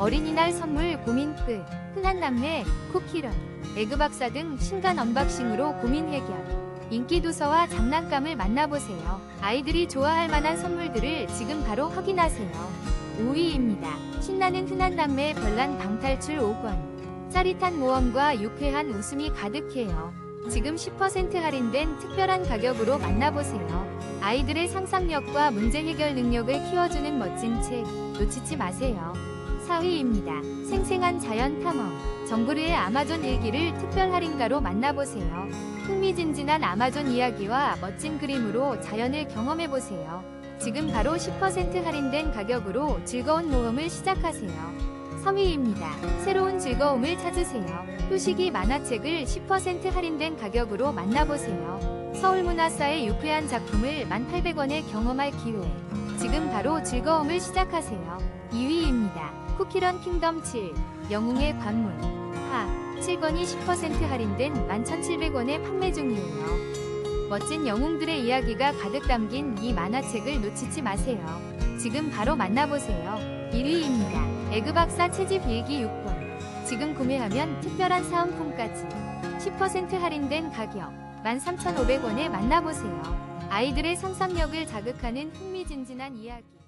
어린이날 선물 고민 끝. 흔한 남매, 쿠키런, 에그박사 등 신간 언박싱으로 고민 해결. 인기 도서와 장난감을 만나보세요. 아이들이 좋아할 만한 선물들을 지금 바로 확인하세요. 5위입니다. 신나는 흔한 남매의 별난 방탈출 5권. 짜릿한 모험과 유쾌한 웃음이 가득해요. 지금 10% 할인된 특별한 가격으로 만나보세요. 아이들의 상상력과 문제 해결 능력을 키워주는 멋진 책 놓치지 마세요. 4위입니다. 생생한 자연 탐험. 정부르의 아마존 일기를 특별 할인가로 만나보세요. 흥미진진한 아마존 이야기와 멋진 그림으로 자연을 경험해보세요. 지금 바로 10% 할인된 가격으로 즐거운 모험을 시작하세요. 3위입니다. 새로운 즐거움을 찾으세요. 효식이 만화책을 10% 할인된 가격으로 만나보세요. 서울문화사의 유쾌한 작품을 1,800원에 경험할 기회. 지금 바로 즐거움을 시작하세요. 2위입니다. 쿠키런 킹덤 7. 영웅의 관문. 하. 7권이 10% 할인된 11,700원에 판매 중이에요. 멋진 영웅들의 이야기가 가득 담긴 이 만화책을 놓치지 마세요. 지금 바로 만나보세요. 1위입니다. 에그박사 채집 일기 6권. 지금 구매하면 특별한 사은품까지 10% 할인된 가격 13,500원에 만나보세요. 아이들의 상상력을 자극하는 흥미진진한 이야기.